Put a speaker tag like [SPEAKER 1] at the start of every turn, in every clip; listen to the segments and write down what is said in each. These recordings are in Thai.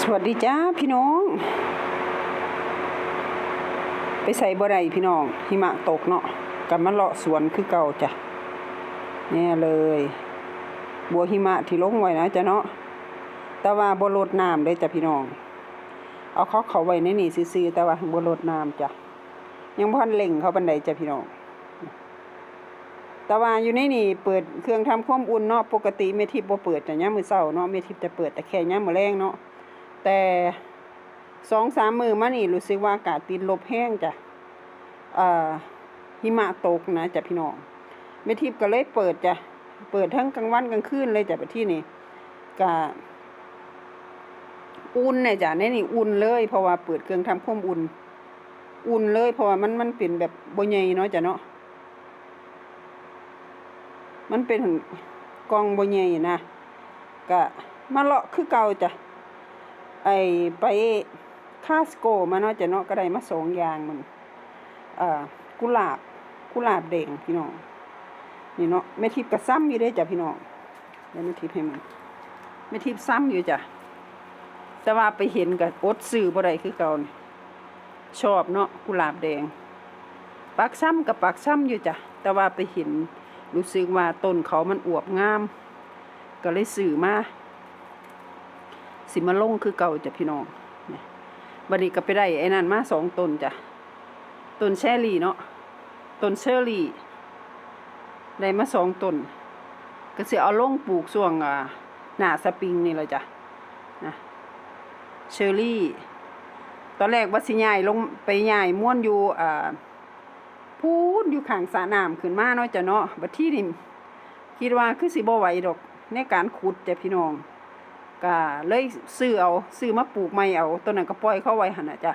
[SPEAKER 1] สวัสดีจ้าพี่น้อง ไปใส่บ่ได้พี่น้องหิมะตกเนาะกับมาเลาะสวนคือเก่าจ้ะแน่เลย บัวหิมะที่ลงไว้นะจ้ะเนาะแต่ว่าบ่ลดน้ำเลยจ้ะพี่น้อง เอาเขาเขาไว้ในนี่ซื่อแต่ว่าบ่ลดน้ำจ้ะยังบ่ทันเล่งเขาบันไดจ้ะพี่น้องแต่ว่าอยู่ในนี่เปิดเครื่องทำความอุ่นเนาะปกติเมทิพย์บ่เปิดแต่ยามมื้อเช้าเนาะเมทิพย์จะเปิดแต่แค่ยามมื้อแลงเนาะ แต่สองสามมือมานี่รู้สึกว่าอากาศติดลบแห้งจ้ะอ่อหิมะตกนะจ้ะพี่น้องเมทิพย์ก็เลยเปิดจ้ะ เปิดทั้งกลางวันกลางคืนเลยจ้ะไปที่นี่ก็อุ่นเนี่ยจ้ะในนี่อุ่นเลยเพราะว่าเปิดเครื่องทำความอุ่น อุ่นเลยเพราะว่ามันมันเป็นแบบบ่ใหญ่เนาะจ้ะเนาะมันเป็นกองบ่ใหญ่นะก็มาเลาะคือเก่าจ้ะ ไอไปคาสโกมาเนาะจะเนาะก็ได้มาสองอย่างมันเอ่อกุหลาบกุหลาบแดงพี่น้องนี่เนาะแม่ทิพย์ก็ซ้ำอยู่เด้จ้ะพี่น้องเดี๋ยวแม่ทิพย์ให้มันแม่ทิพย์ซ้ำอยู่จ้ะแต่ว่าไปเห็นก็อดซื้อบ่ได้คือเก่านี่ชอบเนาะกุหลาบแดง ปักซ้ำกับปักซ้ำอยู่จ้ะแต่ว่าไปเห็นรู้สึกว่าต้นเขามันอวบงาม ก็เลยสื่อมา สิมาลงคือเก่าจ้ะพี่น้องนี่บัดนี้ก็ไปได้ไอ้นั่นมาสองตนจ้ะตนแชรี่เนาะตนเชอรี่ได้มาสองตนก็เสิเอาลงปลูกช่วงอ่าหน้าสปริงนี่เลยจ้ะนะเชอรี่ ตอนแรกว่าสิย้ายลงไปย้ายม่วนอยู่อ่าพูดอยู่ข้างสระน้ำขึ้นมาเนาะจ้ะเนาะบัดที่นี่คิดว่าคือสิบ่ไหวดอกในการขุดจ้ะพี่น้อง ก็เลยซื้อเอาซื้อมาปลูกใหม่เอาต้นนั้นก็ปล่อยเข้าไว้หันน่ะจ้ะ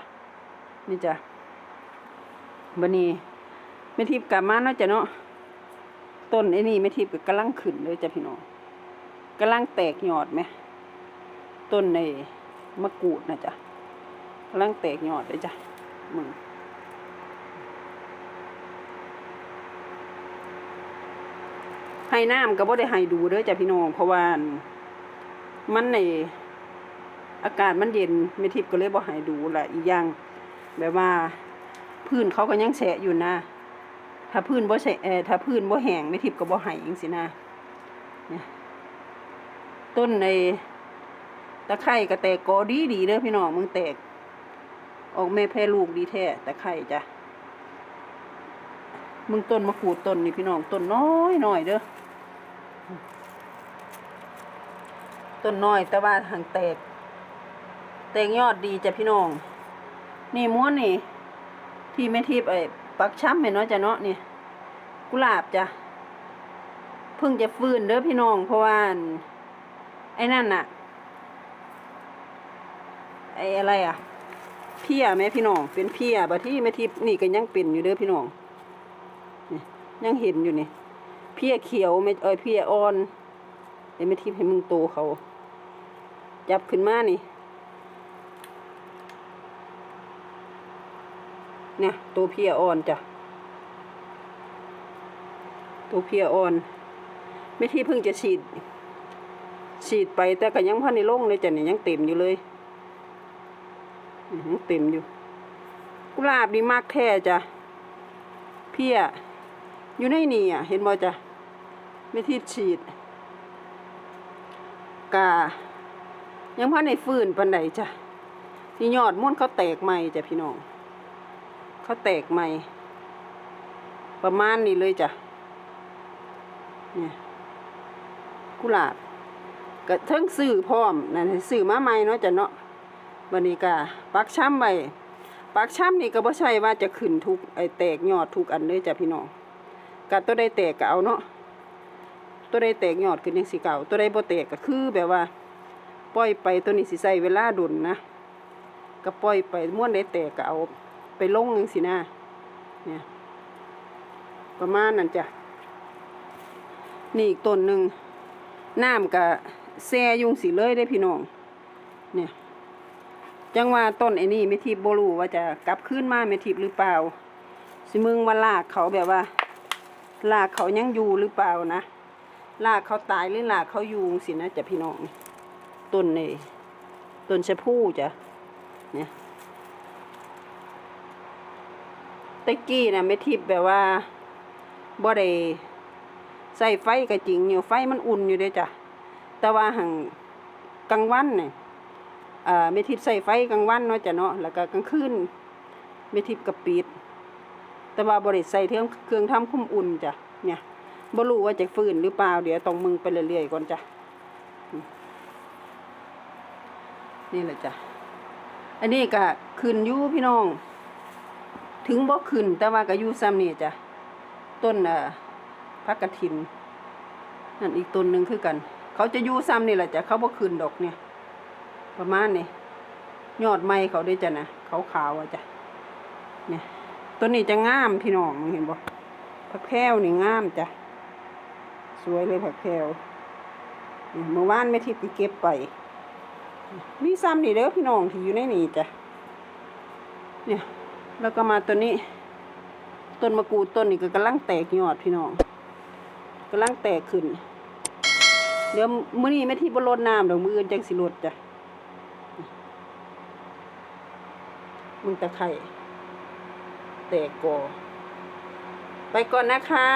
[SPEAKER 1] นี่จ้ะบัดนี้แม่ทิพย์กับมาเนาะจ้ะเนาะต้นไอ้นี่แม่ทิพย์ก็กำลังขึ้นเลยจ้ะพี่น้องกำลังแตกยอดไหมต้นในมะกรูดนะจ้ะกำลังแตกยอดเลยจ้ะมึงให้น้ำก็บ่ได้ให้ดูเด้อจ้ะพี่น้องเพราะว่า มันในอากาศมันเย็นไม่ทิพย์ก็เลยบ่ให้ดูละอีกอย่างแบบว่าพื้นเขาก็ยังแฉะอยู่นะ ถ้าพื้นบ่แฉะเออถ้าพื้นบ่แห้งไม่ทิพย์ก็บ่ให้จังซี่นะเนี่ยต้นในตะไคร่ก็แตกกอดีดีเด้อพี่น้องมึงแตก ออกแม่แพร่ลูกดีแท้ตะไคร่จ้ะมึงต้นมะกรูดต้นนี่พี่น้องต้นน้อยหน่อยเด้อ ต้นน้อยแต่ว่าหางแตก แตกยอดดีจ้ะพี่น้อง นี่ม้วนนี่ ที่แม่ทิพย์ไอ้ปักช้ำเห็นเนาะจ้ะเนาะนี่กุหลาบจ้ะเพิ่งจะฟื้นเด้อพี่น้อง เพราะว่าไอ้นั่นน่ะไอ้อะไรอะเพี้ยแม่พี่น้อง เป็นเพี้ยบัดที่แม่ทิพย์นี่ก็ยังเป็นอยู่เด้อพี่น้องยังเห็นอยู่นี่เพี้ยเขียวไม่เอ้ยเพี้ยอ่อนเดี๋ยวไม่ทิพย์ให้มึงโตเขา จับขึ้นมานี่เนี่ยตัวเพี้ยอ่อนจ้ะตัวเพี้ยอ่อนไม่ที่เพิ่งจะฉีด ฉีดไปแต่ก็ยังพันในโล่งเลยจ้ะเนี่ยยังเต็มอยู่เลยอื้อหือเต็มอยู่กุหลาบดีมากแท้จ้ะเพี้ยอยู่ในนี่อะเห็นบ่จ้ะไม่ที่ฉีดกา ยังพันในฟื้นปันใดจ้ะนี่ยอดม่วนเขาแตกใหม่จ้ะพี่น้องเขาแตกใหม่ ประมาณนี้เลยจ้ะเนี่ยกุหลาบก็เทั้งซื้อพร้อมนั่นซื้อมาใหม่เนาะจ้ะเนาะบันนี้กาปักช้ำไว้ปักช้ำนี่ก็บ่ใช่ว่าจะขึ้นทุกไอแตกยอดทุกอันเลยจ้ะพี่น้องกะตัวใดแตกก็เอาเนาะตัวใดแตกยอดขึ้นยังสีเก่าตัวใดบ่แตกก็คือแบบว่า ปล่อยไปตัวนี้สิใส่เวลาดุนนะก็ปล่อยไปม้วนใดแตกก็เอาไปลงจังสินะเนี่ยประมาณนั้นจ้ะนี่อีกต้นหนึ่งน้ำกับแซ่ยุงสีเลยได้พี่น้องเนี่ยจังว่าต้นไอ้นี่ไม่ทิพย์บรูว่าจะกลับขึ้นมาไม่ทิพหรือเปล่า สิมึงว่าลากเขาแบบว่าลากเขายังอยู่หรือเปล่านะลากเขาตายหรือลากเขาอยู่สินะจ้ะพี่น้อง ต้นนี่ต้นชะพูจ้ะเนี่ยตะกี้นะไม่ทิพแบบว่าบ่ได้ใส่ไฟก็จริงอยู่ไฟมันอุ่นอยู่เด้จ้ะแต่ว่าหังกลางวันเนี่ยอ่าไม่ทิพใส่ไฟกลางวันเนาะจ้ะเนาะแล้วก็กลางคืนไม่ทิพย์ก็ปิด แต่ว่าบริใส่เครื่องเครื่องทำคุ้มอุ่นจ้ะเนี่ยบ่รู้ว่าจะฟื้นหรือเปล่าเดี๋ยวต้องมึงไปเรื่อยๆก่อนจ้ะ นี่แหละจ้ะ อันนี้ก็ขึ้นยู่พี่น้อง ถึงบ่ขึ้น แต่ว่าก็อยู่ซ้ำนี่จ้ะ ต้นเอ่อพักกระถินนั่นอีกต้นหนึ่งคือกัน เขาจะอยู่ซ้ำนี่แหละจ้ะ เขาบ่ขึ้นดอกเนี่ย ประมาณนี้ยอดไม้เขาได้จ้ะนะขาวๆอะจ้ะ เนี่ยต้นนี้จะงามพี่น้องเห็นบ่ผักแพรวนี่งามจ้ะ สวยเลยผักแพรวเมื่อวานแม่ทิพย์ไปเก็บไป มีซ้ำนี่เด้อพี่น้องที่อยู่ในนี่จ้ะเนี่ยแล้วก็มาตัวนี้ ต้นมะกรูดต้นนี้ก็กำลังแตกยอดพี่น้องกำลังแตกขึ้น เดี๋ยวมื้อนี้แม่ทิพย์บ่รดน้ำดอกมืออื่นจังสิรดจ้ะมึงตะไคร่แตกกอไปก่อนนะคะ